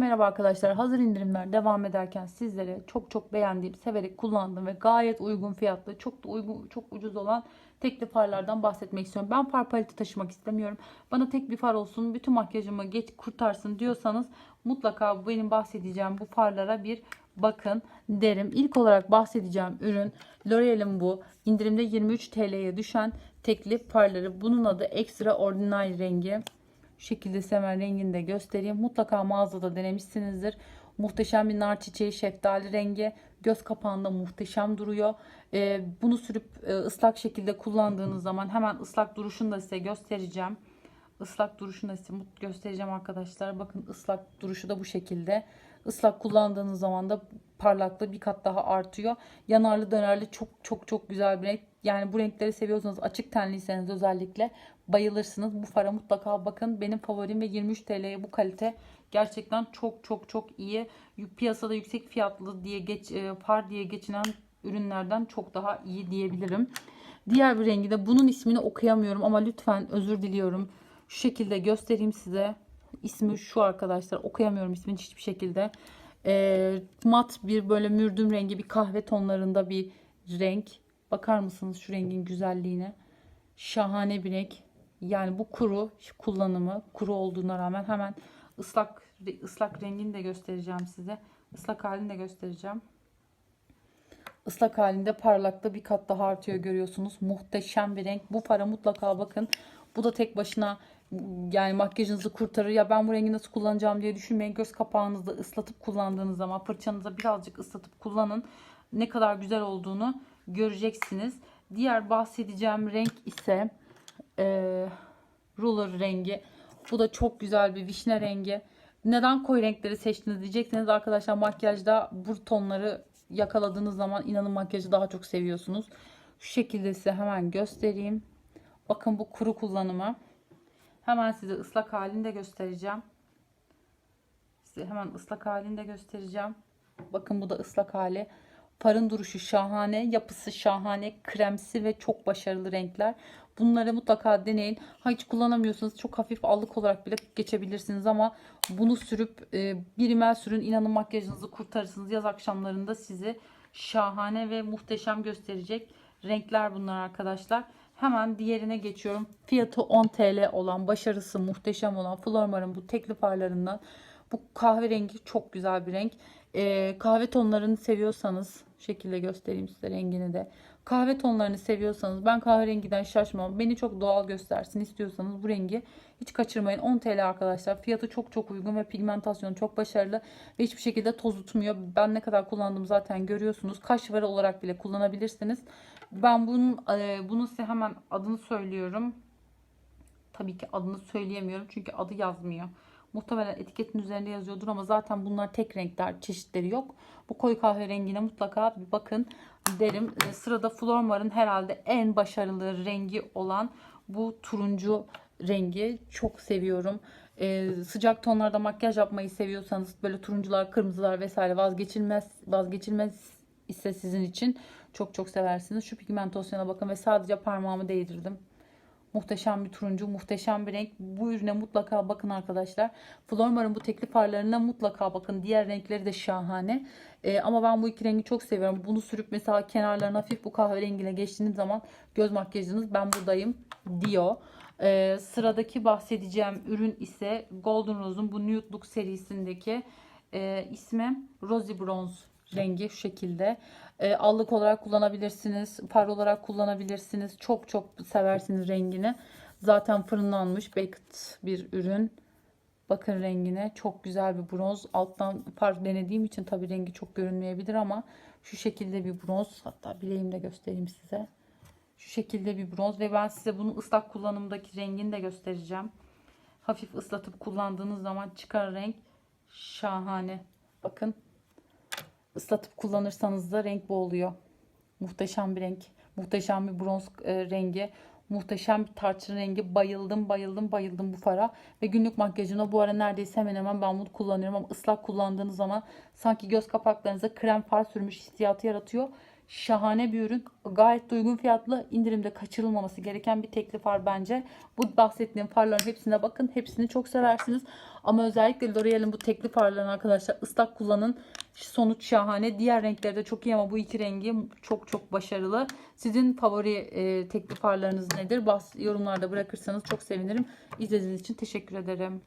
merhaba arkadaşlar. Hazır indirimler devam ederken sizlere çok çok beğendiğim, severek kullandığım ve gayet uygun fiyatlı, çok da uygun, çok ucuz olan tekli farlardan bahsetmek istiyorum. Ben far paleti taşımak istemiyorum. Bana tek bir far olsun, bütün makyajımı geç kurtarsın diyorsanız mutlaka benim bahsedeceğim bu farlara bir bakın derim. İlk olarak bahsedeceğim ürün L'Oreal'in bu indirimde 23 TL'ye düşen tekli farları. Bunun adı Extraordinary rengi. Şekilde size rengini de göstereyim. Mutlaka mağazada denemişsinizdir. Muhteşem bir nar çiçeği şeftali rengi. Göz kapağında muhteşem duruyor. Ee, bunu sürüp e, ıslak şekilde kullandığınız zaman hemen ıslak duruşunu da size göstereceğim. Islak duruşunu da size göstereceğim arkadaşlar. Bakın ıslak duruşu da bu şekilde. Islak kullandığınız zaman da parlaklığı bir kat daha artıyor. Yanarlı dönerli çok çok çok güzel bir renk. Yani bu renkleri seviyorsanız açık tenliyseniz özellikle bayılırsınız. Bu fara mutlaka bakın. Benim favorim ve 23 TL'ye bu kalite gerçekten çok çok çok iyi. Piyasada yüksek fiyatlı diye geç e, far diye geçinen ürünlerden çok daha iyi diyebilirim. Diğer bir rengi de bunun ismini okuyamıyorum ama lütfen özür diliyorum. Şu şekilde göstereyim size. İsmi şu arkadaşlar. Okuyamıyorum ismini hiçbir şekilde. Ee, mat bir böyle mürdüm rengi bir kahve tonlarında bir renk. Bakar mısınız şu rengin güzelliğine? Şahane bir renk. Yani bu kuru kullanımı kuru olduğuna rağmen hemen ıslak ıslak rengini de göstereceğim size. Islak halini de göstereceğim. Islak halinde parlaklığı bir kat daha artıyor görüyorsunuz. Muhteşem bir renk. Bu para mutlaka bakın. Bu da tek başına yani makyajınızı kurtarır. Ya ben bu rengi nasıl kullanacağım diye düşünmeyin. Göz kapağınızda ıslatıp kullandığınız zaman fırçanıza birazcık ıslatıp kullanın. Ne kadar güzel olduğunu göreceksiniz. Diğer bahsedeceğim renk ise e, ruler rengi. Bu da çok güzel bir vişne rengi. Neden koyu renkleri seçtiniz diyecekseniz arkadaşlar makyajda bu tonları yakaladığınız zaman inanın makyajı daha çok seviyorsunuz. Şu şekilde size hemen göstereyim. Bakın bu kuru kullanımı. Hemen size ıslak halini de göstereceğim. Size hemen ıslak halini de göstereceğim. Bakın bu da ıslak hali. Farın duruşu şahane, yapısı şahane, kremsi ve çok başarılı renkler. Bunları mutlaka deneyin. Ha hiç kullanamıyorsanız çok hafif allık olarak bile geçebilirsiniz ama bunu sürüp e, bir rimel sürün. İnanın makyajınızı kurtarırsınız. Yaz akşamlarında sizi şahane ve muhteşem gösterecek renkler bunlar arkadaşlar. Hemen diğerine geçiyorum. Fiyatı 10 TL olan, başarısı muhteşem olan Flormar'ın bu tekli farlarından. Bu kahverengi çok güzel bir renk. Ee, kahve tonlarını seviyorsanız şekilde göstereyim size rengini de. Kahve tonlarını seviyorsanız ben kahverengiden şaşmam. Beni çok doğal göstersin istiyorsanız bu rengi hiç kaçırmayın. 10 TL arkadaşlar. Fiyatı çok çok uygun ve pigmentasyonu çok başarılı ve hiçbir şekilde toz tutmuyor. Ben ne kadar kullandım zaten görüyorsunuz. Kaş varı olarak bile kullanabilirsiniz. Ben bunun e, bunun size hemen adını söylüyorum. Tabii ki adını söyleyemiyorum çünkü adı yazmıyor. Muhtemelen etiketin üzerinde yazıyordur ama zaten bunlar tek renkler, çeşitleri yok. Bu koyu kahverengine mutlaka bir bakın derim. E, Sırada Flormar'ın herhalde en başarılı rengi olan bu turuncu rengi çok seviyorum. E, sıcak tonlarda makyaj yapmayı seviyorsanız böyle turuncular, kırmızılar vesaire vazgeçilmez vazgeçilmez ise sizin için çok çok seversiniz. Şu pigmentasyona bakın ve sadece parmağımı değdirdim. Muhteşem bir turuncu, muhteşem bir renk. Bu ürüne mutlaka bakın arkadaşlar. Flormar'ın bu tekli farlarına mutlaka bakın. Diğer renkleri de şahane. Ee, ama ben bu iki rengi çok seviyorum. Bunu sürüp mesela kenarlarına hafif bu kahverengine geçtiğiniz zaman göz makyajınız ben buradayım diyor. Ee, sıradaki bahsedeceğim ürün ise Golden Rose'un bu Nude Look serisindeki e, ismi Rosy Bronze rengi şu şekilde. E, allık olarak kullanabilirsiniz. Far olarak kullanabilirsiniz. Çok çok seversiniz rengini. Zaten fırınlanmış baked bir ürün. Bakın rengine. Çok güzel bir bronz. Alttan far denediğim için tabii rengi çok görünmeyebilir ama şu şekilde bir bronz. Hatta bileğimde göstereyim size. Şu şekilde bir bronz ve ben size bunu ıslak kullanımdaki rengini de göstereceğim. Hafif ıslatıp kullandığınız zaman çıkan renk şahane. Bakın Islatıp kullanırsanız da renk bu oluyor. Muhteşem bir renk. Muhteşem bir bronz e, rengi. Muhteşem bir tarçın rengi. Bayıldım bayıldım bayıldım bu fara. Ve günlük makyajımda bu ara neredeyse hemen hemen ben bunu kullanıyorum. Ama ıslak kullandığınız zaman sanki göz kapaklarınıza krem far sürmüş hissiyatı yaratıyor. Şahane bir ürün. Gayet de uygun fiyatlı. indirimde kaçırılmaması gereken bir tekli far bence. Bu bahsettiğim farların hepsine bakın. Hepsini çok seversiniz. Ama özellikle L'Oreal'in bu tekli farlarını arkadaşlar ıslak kullanın. Sonuç şahane. Diğer renkleri de çok iyi ama bu iki rengi çok çok başarılı. Sizin favori e, tekli farlarınız nedir? Bas, yorumlarda bırakırsanız çok sevinirim. İzlediğiniz için teşekkür ederim.